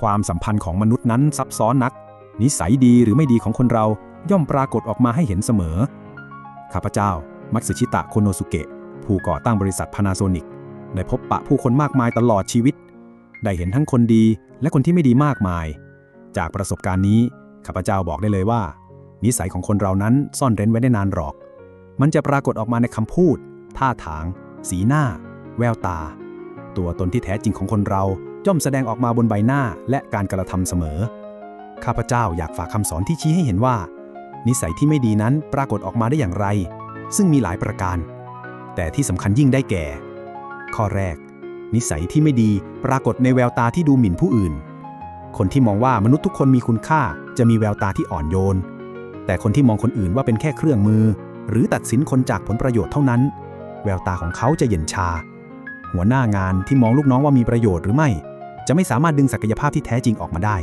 ความสัมพันธ์ของมนุษย์นั้นซับซ้อนนัก นิสัยดีหรือไม่ดีของคนเราย่อมปรากฏออกมาให้เห็นเสมอ ข้าพเจ้า มัตสึชิตะโคโนสุเกะ ผู้ก่อตั้งบริษัทพานาโซนิกได้พบปะผู้คนมากมายตลอดชีวิต ได้เห็นทั้งคนดีและคนที่ไม่ดีมากมาย จากประสบการณ์นี้ข้าพเจ้าบอกได้เลยว่า นิสัยของคนเรานั้นซ่อนเร้นไว้ได้นานหรอก มันจะปรากฏออกมาในคำพูด ท่าทาง สีหน้า แววตา ตัวตนที่แท้จริงของคนเรา ย่อมแสดงออกมาบนใบหน้าและการกระทำเสมอ ข้าพเจ้าอยากฝากคำสอนที่ชี้ให้เห็นว่า นิสัยที่ไม่ดีนั้นปรากฏออกมาได้อย่างไร ซึ่งมีหลายประการ แต่ที่สำคัญยิ่งได้แก่ ข้อแรก นิสัยที่ไม่ดีปรากฏในแววตาที่ดูหมิ่นผู้อื่น คนที่มองว่ามนุษย์ทุกคนมีคุณค่าจะมีแววตาที่อ่อนโยน แต่คนที่มองคนอื่นว่าเป็นแค่เครื่องมือ หรือตัดสินคนจากผลประโยชน์เท่านั้น แววตาของเขาจะเย็นชา หัวหน้างานที่มองลูกน้องว่ามีประโยชน์หรือไม่ จะไม่สามารถดึงศักยภาพที่แท้จริงออกมาได้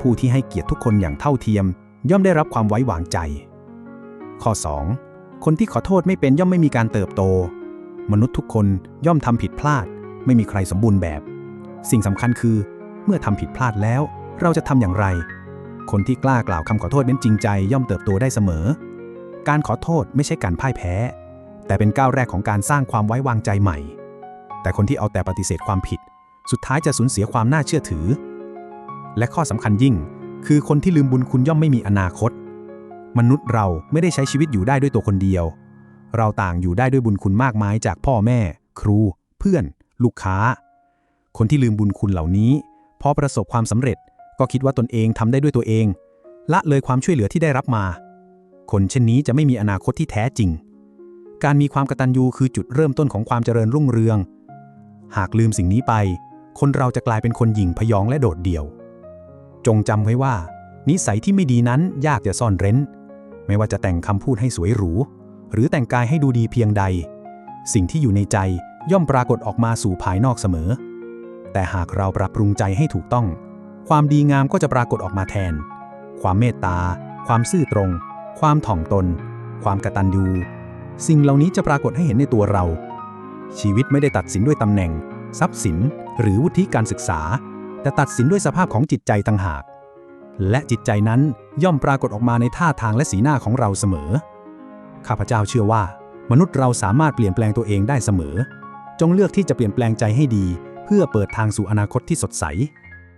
ผู้ที่ให้เกียรติทุกคนอย่างเท่าเทียม ย่อมได้รับความไว้วางใจ ข้อ 2. คนที่ขอโทษไม่เป็นย่อมไม่มีการเติบโต มนุษย์ทุกคนย่อมทำผิดพลาด ไม่มีใครสมบูรณ์แบบ สิ่งสำคัญคือ เมื่อทำผิดพลาดแล้ว เราจะทำอย่างไร คนที่กล้ากล่าวคำขอโทษนั้นจริงใจ ย่อมเติบโตได้เสมอ การขอโทษไม่ใช่การพ่ายแพ้ แต่เป็นก้าวแรกของการสร้างความไว้วางใจใหม่ แต่คนที่เอาแต่ปฏิเสธความผิด สุดท้ายจะสูญเสียความน่าเชื่อถือ และข้อสำคัญยิ่ง คือคนที่ลืมบุญคุณย่อมไม่มีอนาคต มนุษย์เราไม่ได้ใช้ชีวิตอยู่ได้ด้วยตัวคนเดียว เราต่างอยู่ได้ด้วยบุญคุณมากมายจากพ่อแม่ ครู เพื่อน ลูกค้า คนที่ลืมบุญคุณเหล่านี้พอประสบความสำเร็จก็คิดว่าตนเองทำได้ด้วยตัวเอง ละเลยความช่วยเหลือที่ได้รับมา คนเช่นนี้จะไม่มีอนาคตที่แท้จริง การมีความกตัญญูคือจุดเริ่มต้นของความเจริญรุ่งเรือง หากลืมสิ่งนี้ไป คนเราจะกลายเป็นคนหยิ่งพยองและโดดเดี่ยว จงจำไว้ว่า นิสัยที่ไม่ดีนั้นยากจะซ่อนเร้น ไม่ว่าจะแต่งคำพูดให้สวยหรู หรือแต่งกายให้ดูดีเพียงใด สิ่งที่อยู่ในใจย่อมปรากฏออกมาสู่ภายนอกเสมอ แต่หากเราปรับปรุงใจให้ถูกต้อง ความดีงามก็จะปรากฏออกมาแทน ความเมตตา ความซื่อตรง ความถ่อมตน ความกตัญญู สิ่งเหล่านี้จะปรากฏให้เห็นในตัวเรา ชีวิตไม่ได้ตัดสินด้วยตำแหน่ง ทรัพย์สิน หรือวุฒิการศึกษา แต่ตัดสินด้วยสภาพของจิตใจต่างหาก และจิตใจนั้นย่อมปรากฏออกมาในท่าทางและสีหน้าของเราเสมอ ข้าพเจ้าเชื่อว่า มนุษย์เราสามารถเปลี่ยนแปลงตัวเองได้เสมอ จงเลือกที่จะเปลี่ยนแปลงใจให้ดี เพื่อเปิดทางสู่อนาคตที่สดใส